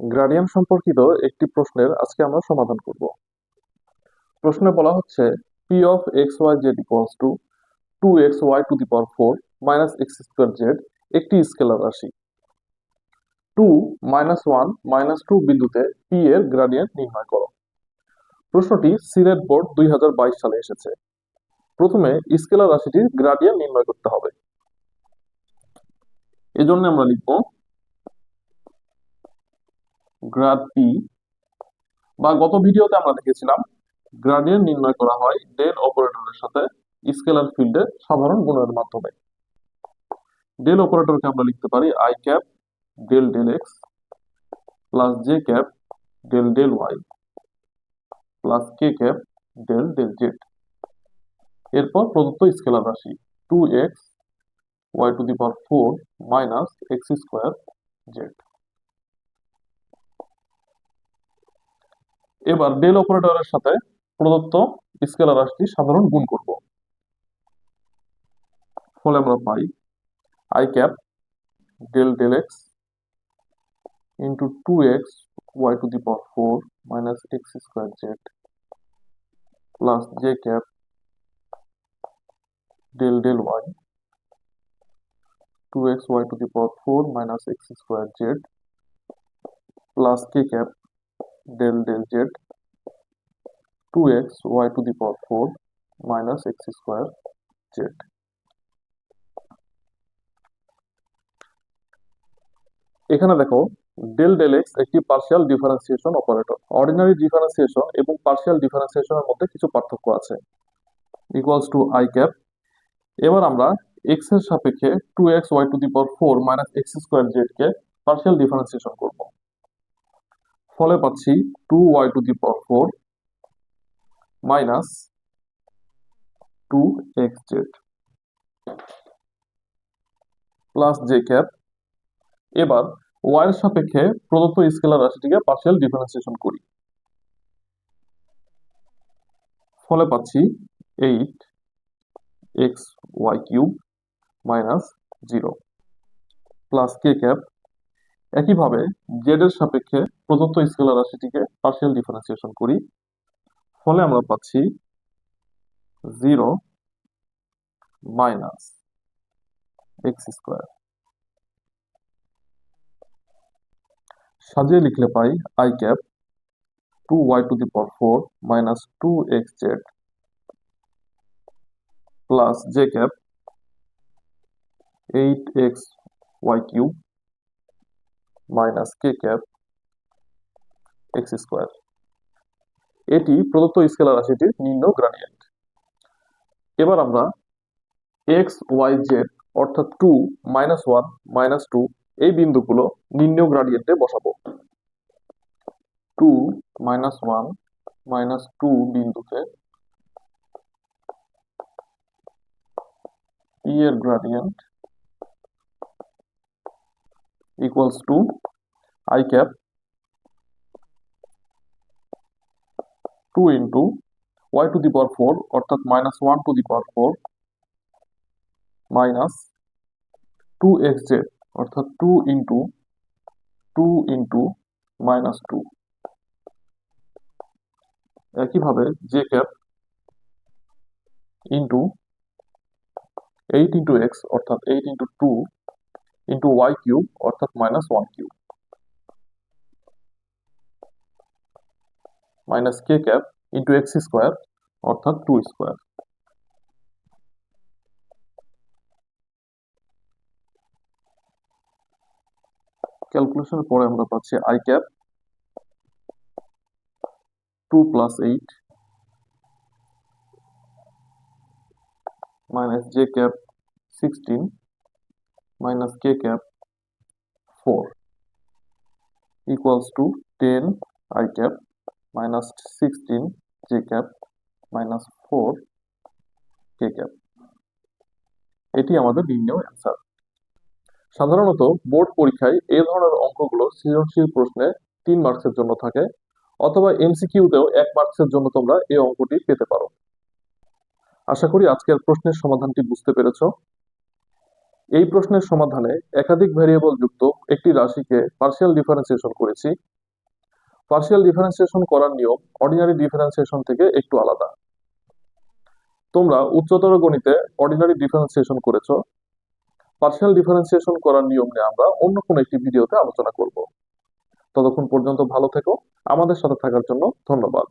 Gradient সম্পর্কিত একটি প্রশ্নের আজকে আমরা সমাধান করব। প্রশ্নে বলা হচ্ছে P of X Y Z equals to two X Y to the power four minus X square Z একটি স্কেলার রাশি। Two minus one minus two বিন্দুতে পি এর গ্রাডিয়েন্ট নির্ণয় করো। প্রশ্নটি সিলেট বোর্ড দুই হাজার বাইশ সালে এসেছে। প্রথমে স্কেলার রাশিটির গ্রাডিয়েন্ট নির্ণয় করতে হবে। এজন্য আমরা লিখব গ্রাড পি বা গত ভিডিওতে আমরা দেখেছিলাম, গ্রাডিয়েন্ট নির্ণয় করা হয় ডেল অপারেটরের সাথে স্কেলার ফিল্ডের সাধারণ গুণের মাধ্যমে। ডেল অপারেটরকে আমরা লিখতে পারি I cap del del X plus J cap del del Y plus K cap del del Z. এরপর প্রদত্ত স্কেলার রাশি two X Y to the power four minus X square Z. এবার ডেল অপারেটরের সাথে প্রদত্ত স্কেলার রাশিটি সাধারণ গুণ করব। ফলে আমরা পাই I cap del del X into two X Y to the power four minus X square Z plus J cap del del Y two X Y to the power four minus X square Z plus K cap del del z 2x y to the power 4 minus x square z. এখানে দেখো del del X একটি partial differentiation operator ordinary differentiation এবং partial ডিফারেন্সিয়েশনের মধ্যে কিছু পার্থক্য আছে। Equals to I cap এবার আমরা এক্সের সাপেক্ষে two X Y to the power four minus X square Z K partial differentiation করব। ফলে পাচ্ছি two Y to the power four minus two X Z plus J cap এবার Y এর সাপেক্ষে প্রদত্ত স্কেলার রাশিটিকে পার্শিয়াল ডিফারেন্সিয়েশন করি। ফলে পাচ্ছি eight X Y cube minus zero plus K cap একইভাবে জেড এর সাপেক্ষে প্রদত্ত স্কেলার রাশিটিকে পার্শিয়াল ডিফারেন্সিয়েশন করি। ফলে আমরা পাচ্ছি জিরো মাইনাস এক্স স্কোয়ার সাজিয়ে লিখলে পাই i cap two y to the power four minus two x z plus j cap eight x y cube minus k cap x square এটি প্রদত্ত scalar রাশিটির নিম্ন গ্রাডিয়েন্ট এবার আমরা এক্স ওয়াই জেড অর্থাৎ two minus one minus two এই বিন্দুগুলো নিম্ন গ্রাডিয়েন্টে বসাবো। Two minus one minus two বিন্দুতে ই এর gradient equals to i cap 2 into y to the power 4 অর্থাৎ minus 1 to the power 4 minus 2xz অর্থাৎ 2 into 2 into minus 2 একইভাবে j cap into 8 into x অর্থাৎ 8 into 2 ইন্টু ওয়াই কিউব অর্থাৎ minus one cube minus K cap into X square অর্থাৎ two square ক্যালকুলেশনের পরে আমরা পাচ্ছি I cap two plus eight minus J cap sixteen minus k cap 4 equals to 10 i cap minus 16 j cap minus 4 k cap. এটি আমাদের নির্ণয় answer সাধারণত board পরীক্ষায় এ ধরনের অঙ্কগুলো সৃজনশীল প্রশ্নে তিন মার্কসের জন্য থাকে, অথবা এমসিকিউতেও এক মার্কসের জন্য তোমরা এই অঙ্কটি পেতে পারো। আশা করি আজকের প্রশ্নের সমাধানটি বুঝতে পেরেছ। এই প্রশ্নের সমাধানে একাধিক ভেরিয়েবল যুক্ত একটি রাশিকে পার্শিয়াল ডিফারেন্সিয়েশন করেছি। পার্শিয়াল ডিফারেন্সিয়েশন করার নিয়ম অর্ডিনারি ডিফারেন্সিয়েশন থেকে একটু আলাদা। তোমরা উচ্চতর গণিতে অর্ডিনারি ডিফারেন্সিয়েশন করেছ। পার্শিয়াল ডিফারেন্সিয়েশন করার নিয়ম নিয়ে আমরা অন্য কোনো একটি ভিডিওতে আলোচনা করব। ততক্ষণ পর্যন্ত ভালো থেকো। আমাদের সাথে থাকার জন্য ধন্যবাদ।